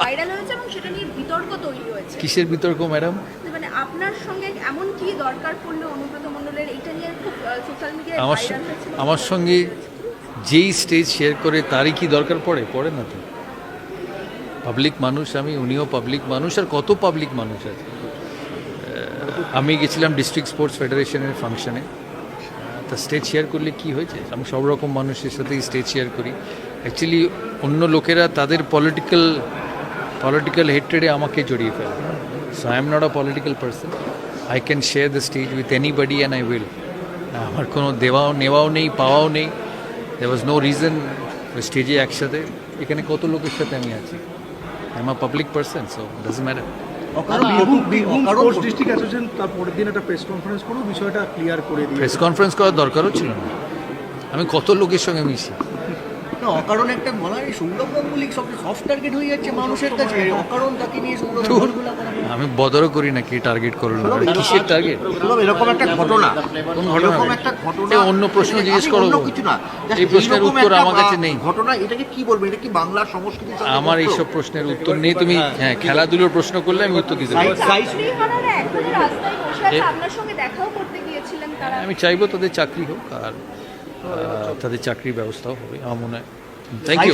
Viral হয়েছে এবং সেটা নিয়ে বিতর্ক তৈরি হয়েছে? কিসের বিতর্ক ম্যাডাম মানে আপনার সঙ্গে এমন কি দরকার পড়ল অনুব্রত মণ্ডলের? এইটা নিয়ে খুব সোশ্যাল মিডিয়ায় আমার আমার সঙ্গে যেই স্টেজ শেয়ার করে তারই কি দরকার পড়ে? পড়ে না তো। পাবলিক মানুষ আমি উনিও পাবলিক মানুষ আর কত পাবলিক মানুষ আছে। আমি গেছিলাম ডিস্ট্রিক্ট স্পোর্টস ফেডারেশনের ফাংশনে তা স্টেজ শেয়ার করলে কি হয়েছে? আমি সব রকম মানুষের সাথেই স্টেজ শেয়ার করি। অ্যাকচুয়ালি অন্য লোকেরা তাদের পলিটিক্যাল পলিটিক্যাল হেট্রেডে আমাকে জড়িয়ে ফেলে। So I am not a political person I can share the stage with anybody and I will আমার কোনো দেওয়াও নেওয়াও নেই পাওয়াও নেই। দে ওয়াজ নো রিজন স্টেজে একসাথে। এখানে কত লোকের সাথে আমি আছি? I am a public person so does matter অকারণ Birbhum Birbhum sports district association তার পরের দিন একটা প্রেস কনফারেন্স করে বিষয়টা ক্লিয়ার করে প্রেস কনফারেন্স করার দরকারও ছিল না। আমি কত লোকের সঙ্গে মিশি? না, অকারণ একটা বলা হয় সৌরভ গাঙ্গুলি সব সফট টার্গেট হয়ে যাচ্ছে মানুষের কাছে। অকারণ তাকে নিয়ে সৌরভ আমি বদরও করি না কি টার্গেট করল কিসের টার্গেট এরকম একটা ঘটনা। কোন ঘটনা এরকম একটা ঘটনা। অন্য প্রশ্ন জিজ্ঞেস করো। কিছু না। এই প্রশ্নের উত্তর আমার কাছে নেই। ঘটনা এটাকে কি বলব? এটা কি বাংলার সংস্কৃতির সাথে আমার? এইসব প্রশ্নের উত্তর নেই। তুমি হ্যাঁ খেলাধুলোর প্রশ্ন করলে আমি উত্তর দিতে পারি চাকরিহারারা এখনই রাস্তায় বসে আছে আপনার সঙ্গে দেখাও করতে গিয়েছিলেন তারা। আমি চাইব তাদের চাকরি হোক আর তাদের চাকরির ব্যবস্থাও হবে আমার মনে হয়। Thank you